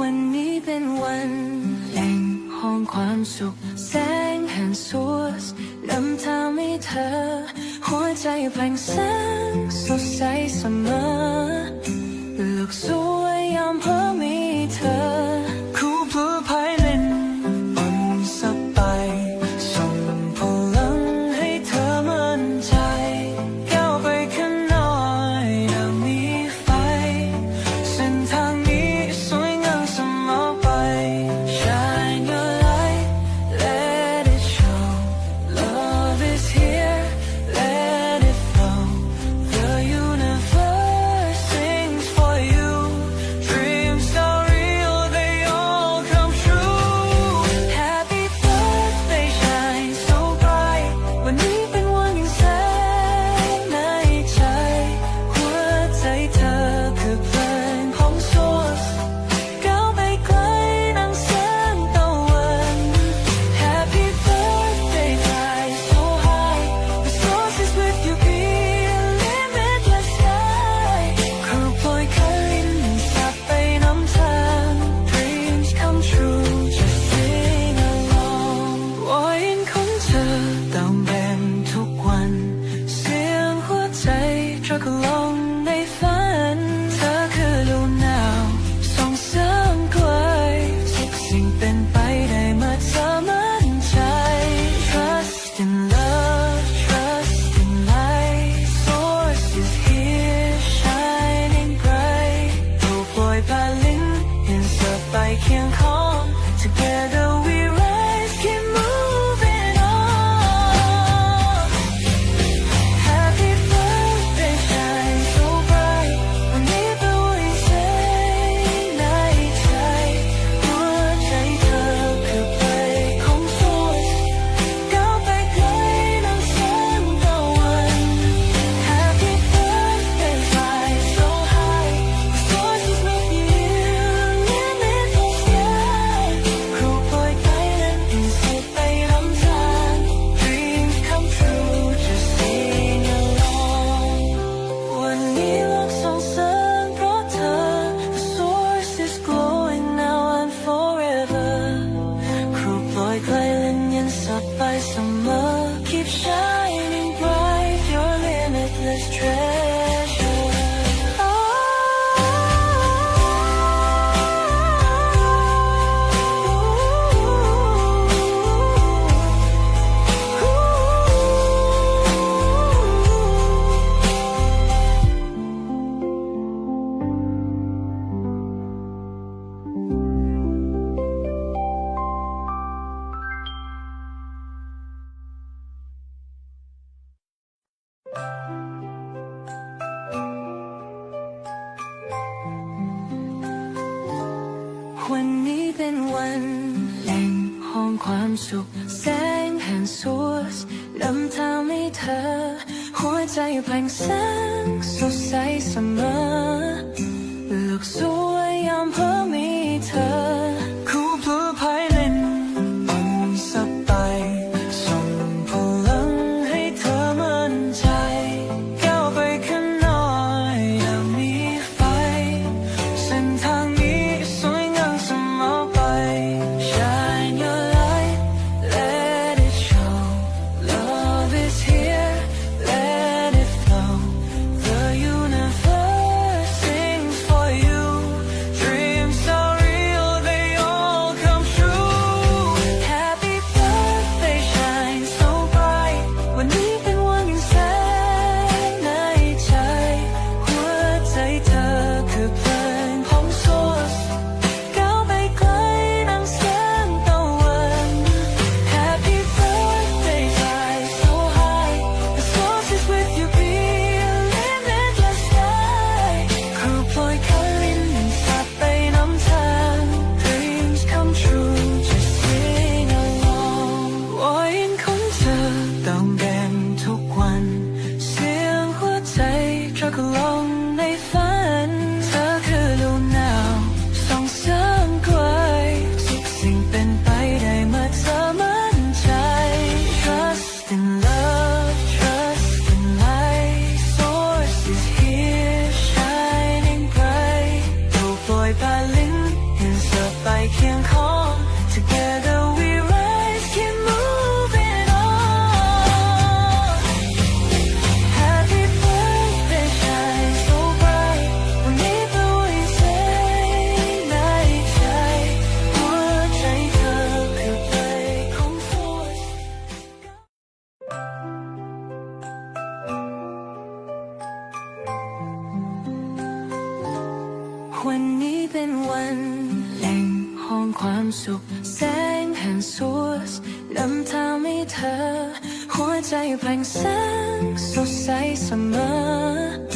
วันนี้เป็นวันแห่งห้องความสุข แสงแห่งสวสนำทางให้เธอ หัวใจแผงแสงสดใสเสมอโลกสวย strength. วันนี้เป็นวันแหล่งห้องความสุข แสงแห่งสวสลำทางให้เธอ หัวใจแผงแสงสดใสเสมอลืกสวยยามเพ down, down. วันนี้เป็นวันแหล่งห้องความสุข แสงแห่งสูสนำทางให้เธอ หัวใจแผลงแสงสดใสเสมอ